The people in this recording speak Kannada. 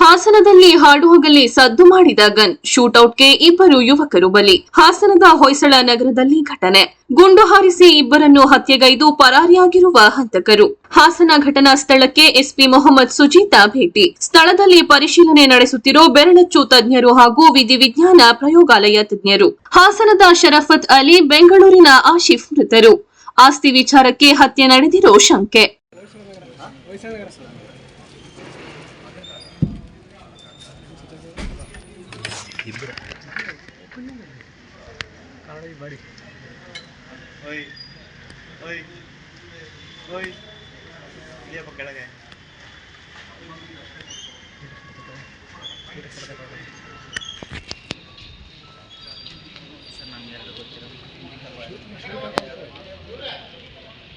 ಹಾಸನದಲ್ಲಿ ಹಾಡುಹಗಲಿ ಸದ್ದು ಮಾಡಿದ ಗನ್. ಶೂಟೌಟ್ಗೆ ಇಬ್ಬರು ಯುವಕರು ಬಲಿ. ಹಾಸನದ ಹೊಯ್ಸಳ ನಗರದಲ್ಲಿ ಘಟನೆ. ಗುಂಡು ಹಾರಿಸಿ ಇಬ್ಬರನ್ನು ಹತ್ಯೆಗೈದು ಪರಾರಿಯಾಗಿರುವ ಹಂತಕರು. ಹಾಸನ ಘಟನಾ ಸ್ಥಳಕ್ಕೆ ಎಸ್ಪಿ ಮೊಹಮ್ಮದ್ ಸುಜೀತಾ ಭೇಟಿ. ಸ್ಥಳದಲ್ಲಿ ಪರಿಶೀಲನೆ ನಡೆಸುತ್ತಿರೋ ಬೆರಳಚ್ಚು ತಜ್ಞರು ಹಾಗೂ ವಿಧಿವಿಜ್ಞಾನ ಪ್ರಯೋಗಾಲಯ ತಜ್ಞರು. ಹಾಸನದ ಶರಫತ್ ಅಲಿ ಬೆಂಗಳೂರಿನ ಆಶಿಫ್ ಮೃತರು. ಆಸ್ತಿ ವಿಚಾರಕ್ಕೆ ಹತ್ಯೆ ನಡೆದಿರೋ ಶಂಕೆ. Hibur. Kalau bari. Oi. Oi. Oi. Dia pakai lagi.